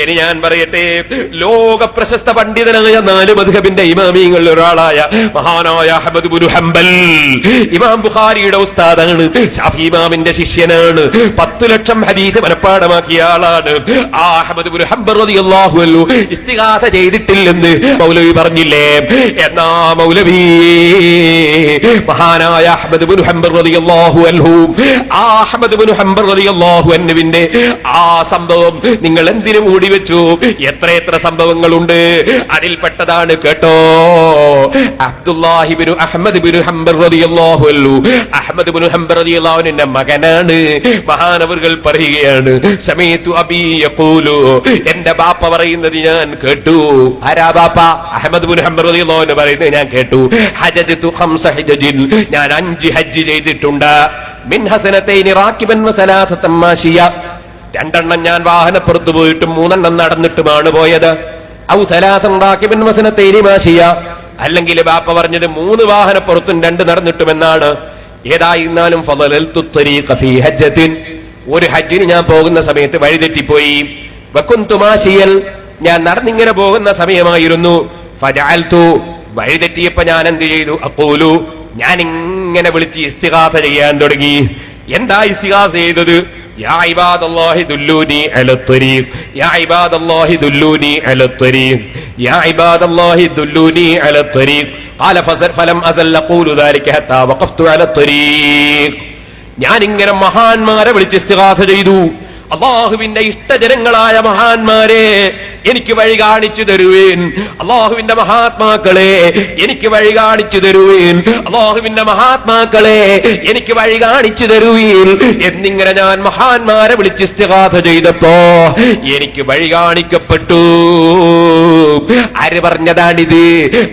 ഇനി ഞാൻ പറയട്ടെ ലോക പ്രശസ്ത പണ്ഡിതനായ നാല് മധുഹബിന്റെ ഇമാമിങ്ങളിൽ ഒരാളായ മഹാനായ അഹമ്മദ് ബുരു ഹംബൽ. ഇമാം ബുഖാരിയുടെ ഉസ്താദാണ് ഷാഫി ഇമാമിന്റെ ശിഷ്യനാണ് പത്ത് ലക്ഷം ഹദീസ് മനഃപ്പാടമാക്കിയ ആളാണ്. ആ അഹമ്മദ് ബുരു ഹംബൽ റളിയല്ലാഹു അൻഹു ഇസ്തിഗാഥ ചെയ്തിട്ടില്ലെന്ന് മൗലവി പറഞ്ഞില്ലേ? എന്നാ മൗലവി മഹാനായ അഹമ്മദ് ബുൻ ഹംബർ റളിയല്ലാഹു അൻഹു ആ അഹമ്മദ് ബുൻ ഹംബർ റളിയല്ലാഹു അൻഹുവിന്റെ ആ സംഭവം നിങ്ങൾ എന്തിനു മൂടി വെച്ചു? എത്ര എത്ര സംഭവങ്ങളുണ്ട്. അതിൽപ്പെട്ടതാണ് കേട്ടോ. അബ്ദുല്ലാഹിബിനു അഹമ്മദ് ബിനു ഹംബർ റളിയല്ലാഹു അൻഹു. അഹമ്മദ് ബിനു ഹംബർ റളിയല്ലാഹു അൻഹുവിന്റെ മകനാണ്. മഹാനവറുകൾ പറയുകയാണ് സമയത്തു യഖൂലു. എന്റെ ബാപ്പ പറയുന്നത് ഞാൻ കേട്ടു. ആരാ ബാപ്പ? അഹമ്മദ് ബിനു ഹംബർ റളിയല്ലാഹു അൻഹു പറയുന്നത് ഞാൻ കേട്ടു. ഹജജതു ഖംസ ഹജജിൻ. ഞാൻ അഞ്ച് ഹജ്ജ് ചെയ്തിട്ടുണ്ട്. മിൻ ഹസനതൈനി റാക്കിബൻ വസലാസതൻ മാഷിയ. രണ്ടെണ്ണം ഞാൻ വാഹനപ്പുറത്ത് പോയിട്ടും മൂന്നെണ്ണം നടന്നിട്ടുമാണ് പോയത്. മാശിയ അല്ലെങ്കിൽ ബാപ്പ പറഞ്ഞത് മൂന്ന് വാഹനപ്പുറത്തും രണ്ട് നടന്നിട്ടുമെന്നാണ്. ഏതായിരുന്നാലും ഒരു ഹജ്ജിന് ഞാൻ പോകുന്ന സമയത്ത് വഴിതെറ്റിപ്പോയി. വക്കുന്തുമാശിയൽ ഞാൻ നടന്നിങ്ങനെ പോകുന്ന സമയമായിരുന്നു. ഫജാൽത്തു വഴിതെറ്റിയപ്പോ ഞാൻ എന്ത് ചെയ്തു? അക്കൂലു ഞാൻ ഇങ്ങനെ വിളിച്ച് ഇസ്തിഹാസ ചെയ്യാൻ തുടങ്ങി. എന്താ ഇസ്തിഹാസ ചെയ്തത്? യാ ഇബാദല്ലാഹി ദുല്ലൂനി അല ത്വരീഖ് യാ ഇബാദല്ലാഹി ദുല്ലൂനി അല ത്വരീഖ് യാ ഇബാദല്ലാഹി ദുല്ലൂനി അല ത്വരീഖ് قال فزل فلم أزل أقول ذلك حتى وقفت على الطريق ഞാൻ ഇങ്ങനെ മഹാന്മാരെ വിളിച്ച് ഇസ്തിഗാസ ചെയ്തു അള്ളാഹുവിന്റെ ഇഷ്ടജനങ്ങളായ മഹാന്മാരെ എനിക്ക് വഴി കാണിച്ചു തരുവേൻ. അള്ളാഹുവിന്റെ മഹാത്മാക്കളെ എനിക്ക് വഴി കാണിച്ചു തരുവേൻ. അള്ളാഹുവിന്റെ മഹാത്മാക്കളെ എനിക്ക് വഴി കാണിച്ചു തരുവേൻ. എന്നിങ്ങനെ ഞാൻ മഹാന്മാരെ വിളിച്ച് ഇസ്തിഗാസ ചെയ്തപ്പോ എനിക്ക് വഴി കാണിക്കപ്പെട്ടു. ആര് പറഞ്ഞതാണിത്?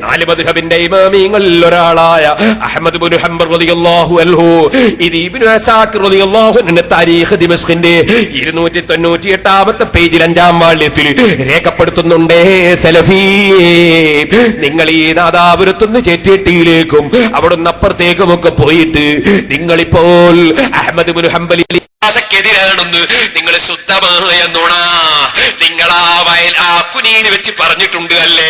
നാല് മധുഹബിന്റെ ഇമാമിങ്ങളിൽ ഒരാളായ അഹമ്മദ് ബിൻ ഹംബർ റളിയല്ലാഹു അൻഹു. ഇത് ഇബ്നു അസാഖ് റളിയല്ലാഹു അൻഹു താരീഖ് ദിമസ്ഖിന്റെ ഇരുന്നൂറ്റി തൊണ്ണൂറ്റി എട്ടാമത്തെ പേജിൽ അഞ്ചാം വാള്യത്തിൽ രേഖപ്പെടുത്തുന്നുണ്ടേ സലഫി. നിങ്ങൾ ഈ നാദാപുരത്തുനിന്ന് ചേറ്റിയെട്ടിയിലേക്കും അവിടുന്ന് അപ്പുറത്തേക്കുമൊക്കെ പോയിട്ട് നിങ്ങളിപ്പോൾ അഹമ്മദ് ബിൻ ഹംബലി ാണെന്ന് നിങ്ങൾ ശുദ്ധമായ നുണ നിങ്ങൾ കുനിയിൽ വെച്ച് പറഞ്ഞിട്ടുണ്ട് അല്ലേ?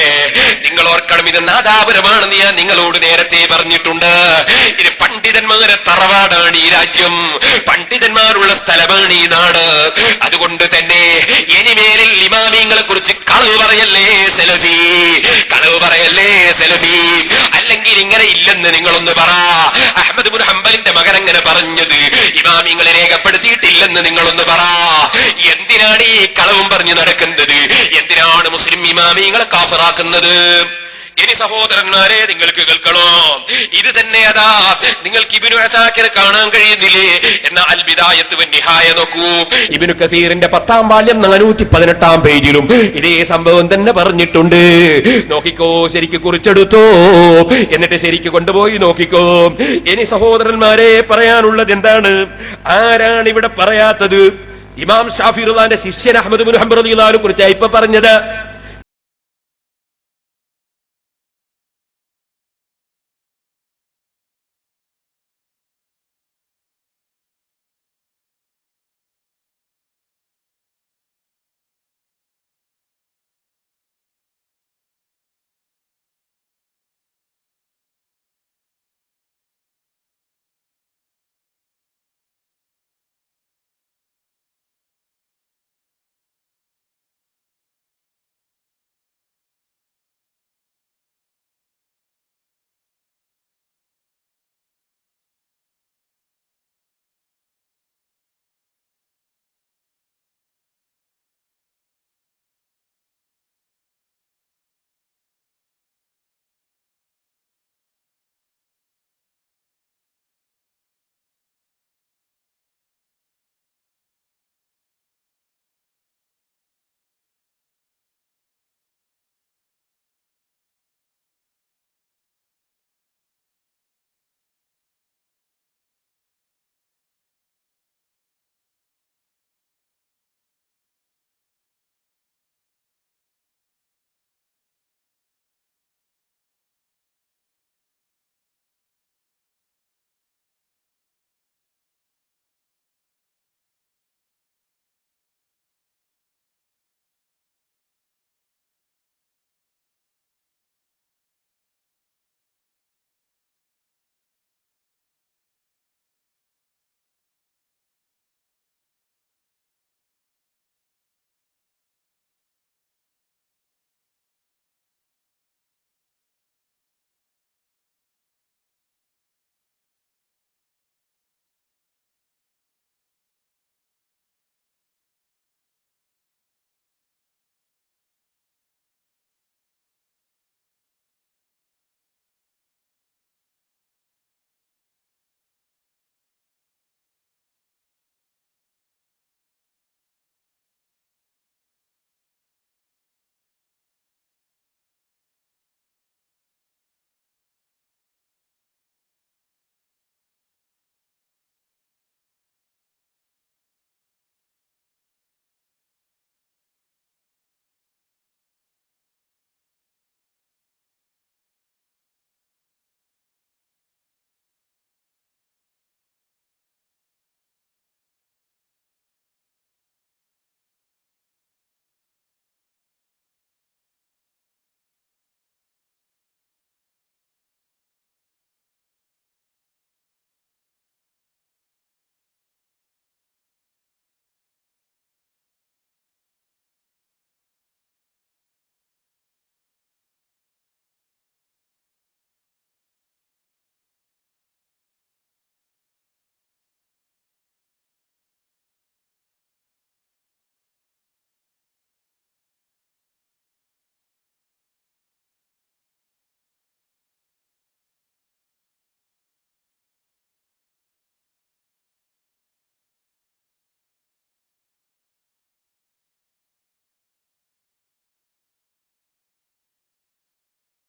നിങ്ങൾ ഓർക്കണം ഇത് നാദാപുരമാണെന്ന് ഞാൻ നിങ്ങളോട് നേരത്തെ പറഞ്ഞിട്ടുണ്ട്. ഇത് പണ്ഡിതന്മാരെ തറവാടാണ് ഈ രാജ്യം. പണ്ഡിതന്മാരുള്ള സ്ഥലമാണ് ഈ നാട്. അതുകൊണ്ട് തന്നെ ഇനിമേലിൽ ഇമാമിങ്ങളെ കുറിച്ച് കളവ് പറയല്ലേ സെലഫി? കളവ് പറയല്ലേ സെലഫി? അല്ലെങ്കിൽ ഇങ്ങനെ ഇല്ലെന്ന് നിങ്ങളൊന്ന് പറ. അഹമ്മദ് ബുൻ ഹംബലിന്റെ മകൻ അങ്ങനെ പറഞ്ഞത് ഇമാമിങ്ങളെ രേഖപ്പെടുത്തിയിട്ടില്ലെന്ന് നിങ്ങളൊന്ന് പറ. എന്തിനാണ് ഈ കളവും പറഞ്ഞു നടക്കുന്നത്? എന്തിനാണ് മുസ്ലിം ഇമാമിങ്ങളെ കാഫറാക്കുന്നത്? ഇനി സഹോദരന്മാരെ നിങ്ങൾക്ക് കേൾക്കണോ? ഇത് തന്നെ അതാ. നിങ്ങൾക്ക് ഇബിനു അസാക്കിർ കാണാൻ കഴിയുന്നില്ലേ? എന്ന അൽബിദായത്ത് നിഹായ നോക്കൂ. ഇബിനു കസീറിന്റെ പത്താം ബാല്യം നാനൂറ്റി പതിനെട്ടാം പേജിലും ഇതേ സംഭവം തന്നെ പറഞ്ഞിട്ടുണ്ട്. നോക്കിക്കോ ശരിക്ക് കുറിച്ചെടുത്തോ. എന്നിട്ട് ശരിക്ക് കൊണ്ടുപോയി നോക്കിക്കോ. ഇനി സഹോദരന്മാരെ പറയാനുള്ളത് എന്താണ്? ആരാണ് ഇവിടെ പറയാത്തത്? ഇമാം ഷാഫിറുല്ലാന്റെ ശിഷ്യൻ അഹമ്മദ് മുൻ ഹംബർ കുറിച്ചാണ് ഇപ്പൊ പറഞ്ഞത്.